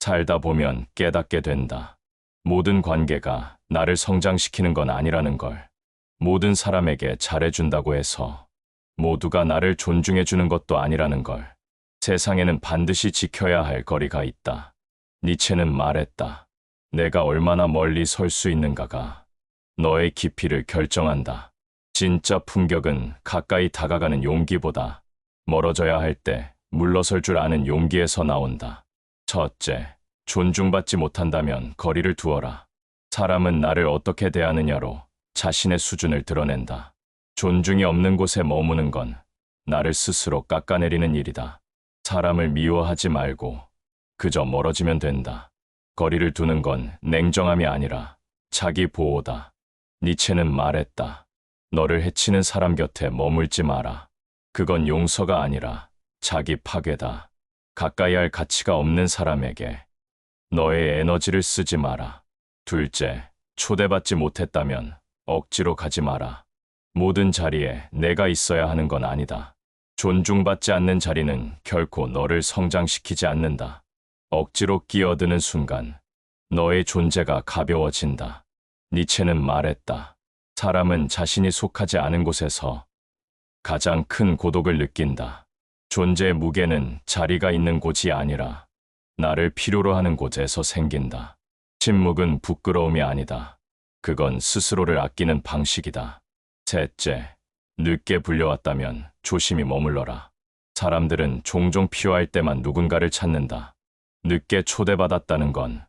살다 보면 깨닫게 된다. 모든 관계가 나를 성장시키는 건 아니라는 걸. 모든 사람에게 잘해준다고 해서 모두가 나를 존중해주는 것도 아니라는 걸. 세상에는 반드시 지켜야 할 거리가 있다. 니체는 말했다. 내가 얼마나 멀리 설 수 있는가가 너의 깊이를 결정한다. 진짜 품격은 가까이 다가가는 용기보다 멀어져야 할 때 물러설 줄 아는 용기에서 나온다. 첫째, 존중받지 못한다면 거리를 두어라. 사람은 나를 어떻게 대하느냐로 자신의 수준을 드러낸다. 존중이 없는 곳에 머무는 건 나를 스스로 깎아내리는 일이다. 사람을 미워하지 말고 그저 멀어지면 된다. 거리를 두는 건 냉정함이 아니라 자기 보호다. 니체는 말했다. 너를 해치는 사람 곁에 머물지 마라. 그건 용서가 아니라 자기 파괴다. 가까이 할 가치가 없는 사람에게 너의 에너지를 쓰지 마라. 둘째, 초대받지 못했다면 억지로 가지 마라. 모든 자리에 내가 있어야 하는 건 아니다. 존중받지 않는 자리는 결코 너를 성장시키지 않는다. 억지로 끼어드는 순간 너의 존재가 가벼워진다. 니체는 말했다. 사람은 자신이 속하지 않은 곳에서 가장 큰 고독을 느낀다. 존재의 무게는 자리가 있는 곳이 아니라 나를 필요로 하는 곳에서 생긴다. 침묵은 부끄러움이 아니다. 그건 스스로를 아끼는 방식이다. 셋째, 늦게 불려왔다면 조심히 머물러라. 사람들은 종종 필요할 때만 누군가를 찾는다. 늦게 초대받았다는 건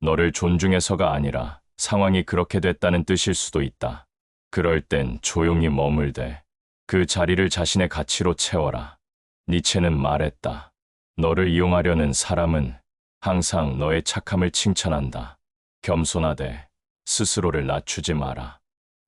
너를 존중해서가 아니라 상황이 그렇게 됐다는 뜻일 수도 있다. 그럴 땐 조용히 머물되 그 자리를 자신의 가치로 채워라. 니체는 말했다. 너를 이용하려는 사람은 항상 너의 착함을 칭찬한다. 겸손하되 스스로를 낮추지 마라.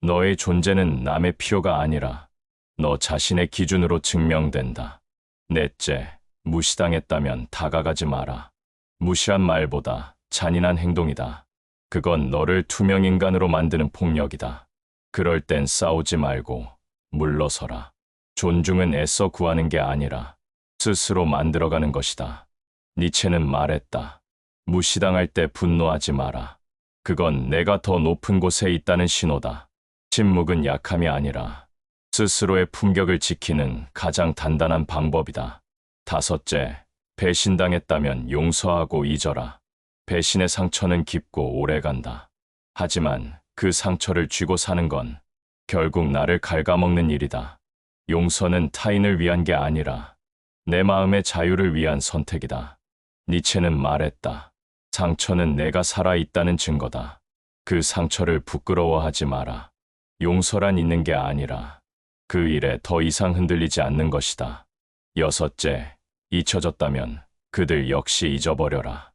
너의 존재는 남의 필요가 아니라 너 자신의 기준으로 증명된다. 넷째, 무시당했다면 다가가지 마라. 무시한 말보다 잔인한 행동이다. 그건 너를 투명인간으로 만드는 폭력이다. 그럴 땐 싸우지 말고 물러서라. 존중은 애써 구하는 게 아니라 스스로 만들어가는 것이다. 니체는 말했다. 무시당할 때 분노하지 마라. 그건 내가 더 높은 곳에 있다는 신호다. 침묵은 약함이 아니라 스스로의 품격을 지키는 가장 단단한 방법이다. 다섯째, 배신당했다면 용서하고 잊어라. 배신의 상처는 깊고 오래간다. 하지만 그 상처를 쥐고 사는 건 결국 나를 갉아먹는 일이다. 용서는 타인을 위한 게 아니라 내 마음의 자유를 위한 선택이다. 니체는 말했다. 상처는 내가 살아있다는 증거다. 그 상처를 부끄러워하지 마라. 용서란 있는 게 아니라 그 일에 더 이상 흔들리지 않는 것이다. 여섯째, 잊혀졌다면 그들 역시 잊어버려라.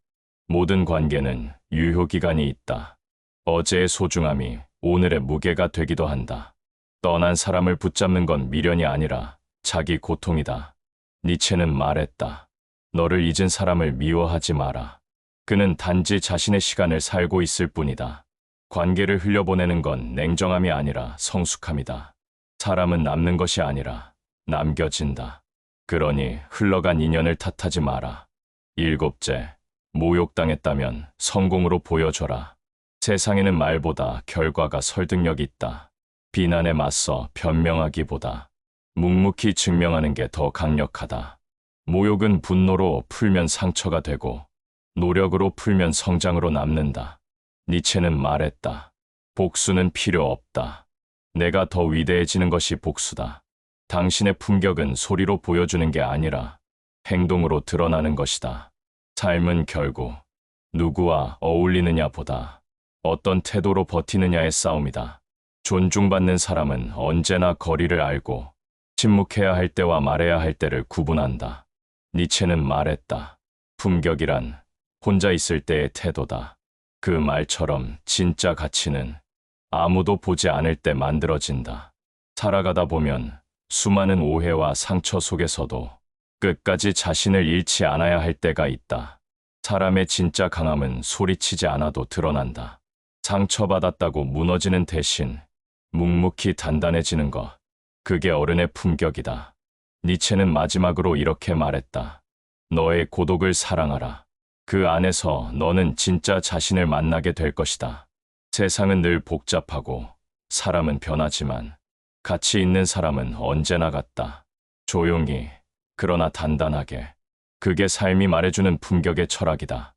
모든 관계는 유효기간이 있다. 어제의 소중함이 오늘의 무게가 되기도 한다. 떠난 사람을 붙잡는 건 미련이 아니라 자기 고통이다. 니체는 말했다. 너를 잊은 사람을 미워하지 마라. 그는 단지 자신의 시간을 살고 있을 뿐이다. 관계를 흘려보내는 건 냉정함이 아니라 성숙함이다. 사람은 남는 것이 아니라 남겨진다. 그러니 흘러간 인연을 탓하지 마라. 일곱째, 모욕당했다면 성공으로 보여줘라. 세상에는 말보다 결과가 설득력이 있다. 비난에 맞서 변명하기보다 묵묵히 증명하는 게 더 강력하다. 모욕은 분노로 풀면 상처가 되고 노력으로 풀면 성장으로 남는다. 니체는 말했다. 복수는 필요 없다. 내가 더 위대해지는 것이 복수다. 당신의 품격은 소리로 보여주는 게 아니라 행동으로 드러나는 것이다. 삶은 결국 누구와 어울리느냐 보다 어떤 태도로 버티느냐의 싸움이다. 존중받는 사람은 언제나 거리를 알고 침묵해야 할 때와 말해야 할 때를 구분한다. 니체는 말했다. 품격이란 혼자 있을 때의 태도다. 그 말처럼 진짜 가치는 아무도 보지 않을 때 만들어진다. 살아가다 보면 수많은 오해와 상처 속에서도 끝까지 자신을 잃지 않아야 할 때가 있다. 사람의 진짜 강함은 소리치지 않아도 드러난다. 상처받았다고 무너지는 대신 묵묵히 단단해지는 것. 그게 어른의 품격이다. 니체는 마지막으로 이렇게 말했다. 너의 고독을 사랑하라. 그 안에서 너는 진짜 자신을 만나게 될 것이다. 세상은 늘 복잡하고 사람은 변하지만 가치 있는 사람은 언제나 같다. 조용히, 그러나 단단하게. 그게 삶이 말해주는 품격의 철학이다.